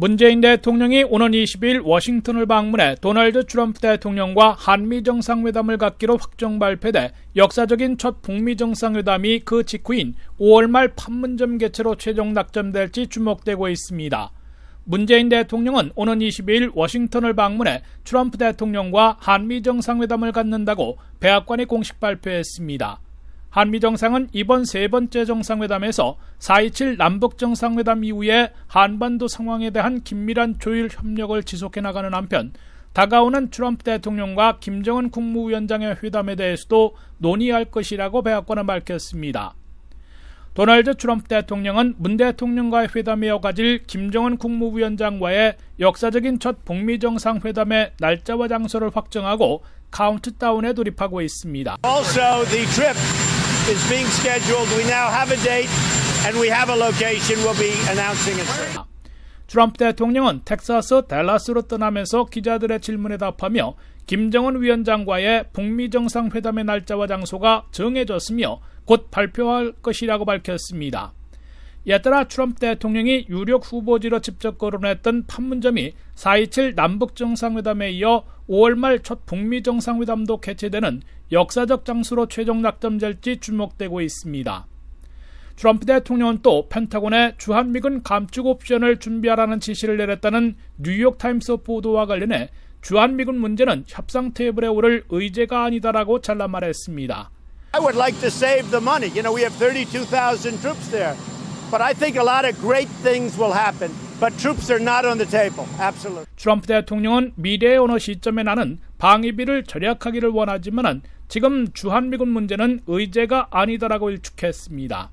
문재인 대통령이 오는 20일 워싱턴을 방문해 도널드 트럼프 대통령과 한미 정상회담을 갖기로 확정 발표돼 역사적인 첫 북미 정상회담이 그 직후인 5월 말 판문점 개최로 최종 낙점될지 주목되고 있습니다. 문재인 대통령은 오는 22일 워싱턴을 방문해 트럼프 대통령과 한미 정상회담을 갖는다고 백악관이 공식 발표했습니다. 한미 정상은 이번 세 번째 정상회담에서 4.27 남북 정상회담 이후에 한반도 상황에 대한 긴밀한 조율 협력을 지속해 나가는 한편 다가오는 트럼프 대통령과 김정은 국무위원장의 회담에 대해서도 논의할 것이라고 백악관은 밝혔습니다. 도널드 트럼프 대통령은 문 대통령과의 회담에 이어가질 김정은 국무위원장과의 역사적인 첫 북미 정상회담의 날짜와 장소를 확정하고 카운트다운에 돌입하고 있습니다. Also, is being scheduled. We now have a date and we have a location. We'll be announcing it soon. 트럼프 대통령은 텍사스 댈라스로 떠나면서 기자들의 질문에 답하며 김정은 위원장과의 북미 정상회담의 날짜와 장소가 정해졌으며 곧 발표할 것이라고 밝혔습니다. 이에 따라 트럼프 대통령이 유력 후보지로 직접 거론했던 판문점이 4.27 남북 정상회담에 이어 5월 말 첫 북미 정상회담도 개최되는 역사적 장소로 최종 낙점될지 주목되고 있습니다. 트럼프 대통령은 또 펜타곤에 주한미군 감축 옵션을 준비하라는 지시를 내렸다는 뉴욕타임스 보도와 관련해 주한미군 문제는 협상 테이블에 오를 의제가 아니다라고 잘라 말했습니다. I would like to save the money. You know, we have 32,000 troops there. But I think a lot of great things will happen. But troops are not on the table. Absolutely. 트럼프 대통령은 미래의 어느 시점에 나는 방위비를 절약하기를 원하지만 지금 주한미군 문제는 의제가 아니다라고 일축했습니다.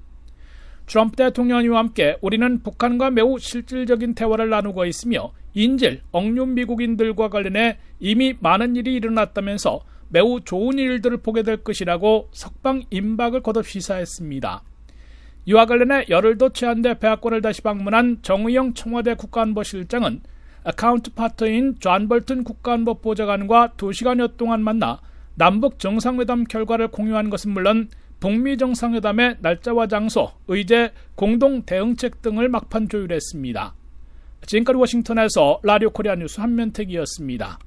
트럼프 대통령과 함께 우리는 북한과 매우 실질적인 대화를 나누고 있으며 인질, 억류 미국인들과 관련해 이미 많은 일이 일어났다면서 매우 좋은 일들을 보게 될 것이라고 석방 임박을 거듭 시사했습니다. 이와 관련해 열흘 도 채한대 백악관을 다시 방문한 정의영 청와대 국가안보실장은 카운트 파트인 존 벌튼 국가안보 보좌관과 2시간여 동안 만나 남북 정상회담 결과를 공유한 것은 물론 북미 정상회담의 날짜와 장소, 의제, 공동 대응책 등을 막판 조율했습니다. 지금까지 워싱턴에서 라디오 코리아 뉴스 한면택이었습니다.